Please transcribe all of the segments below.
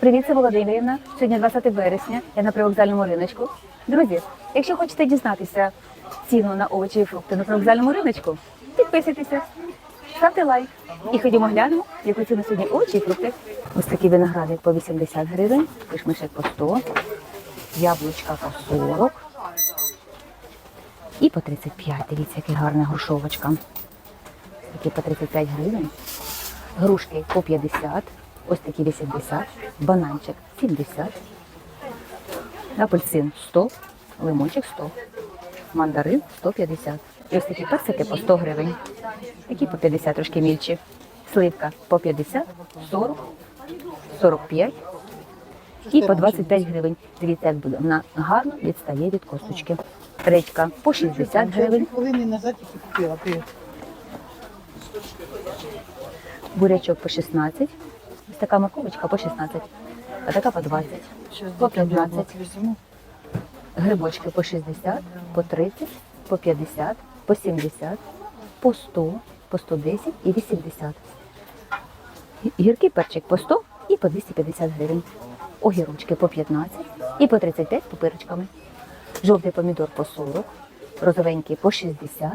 Привіт, це Володимирівна. Сьогодні 20 вересня. Я на привокзальному риночку. Друзі, якщо хочете дізнатися ціну на овочі і фрукти на привокзальному риночку, підписуйтеся, ставте лайк і ходімо глянемо, яку ціну сьогодні овочі і фрукти. Ось такі виноградик по 80 гривень, кишмишек по 100, яблучка по 40 і по 35. Дивіться, яка гарна грушовочка. Такі по 35 гривень. Грушки по 50, ось такі 80, бананчик 70, апельсин 100, лимончик 100, мандарин 150. І ось такі персики по 100 гривень, такі по 50 трошки мільчі. Сливка по 50, 40, 45 і по 25 гривень. Дивіться, як буде. Вона гарно відстає від косточки. Редька по 60 гривень. Хвилини назад купила. Бурячок по 16, ось така морковочка по 16, а така по 20, по 15, грибочки по 60, по 30, по 50, по 70, по 100, по 110 і 80. Гіркий перчик по 100 і по 250 гривень. Огірочки по 15 і по 35 пупирочками. Жовтий помідор по 40, розовенький по 60,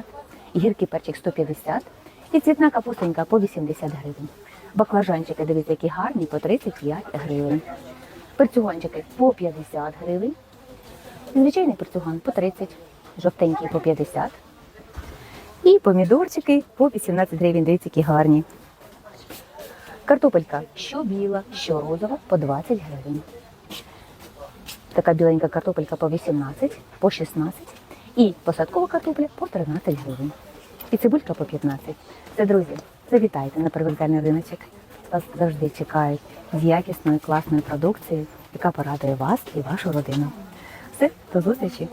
гіркий перчик 150 і цвітна капустенька по 80 гривень. Баклажанчики, дивіться, які гарні, по 35 гривень. Перцюганчики по 50 гривень. Звичайний перцюган по 30, жовтенький по 50. І помідорчики по 18 гривень, дивіться, які гарні. Картопелька що біла, що розова по 20 гривень. Така біленька картопелька по 18, по 16 і посадкова картопля по 13 гривень. І цибулька по 15. Це, друзі, завітайте на привокзальний риночок. Вас завжди чекають з якісною, класною продукцією, яка порадує вас і вашу родину. Все, до зустрічі!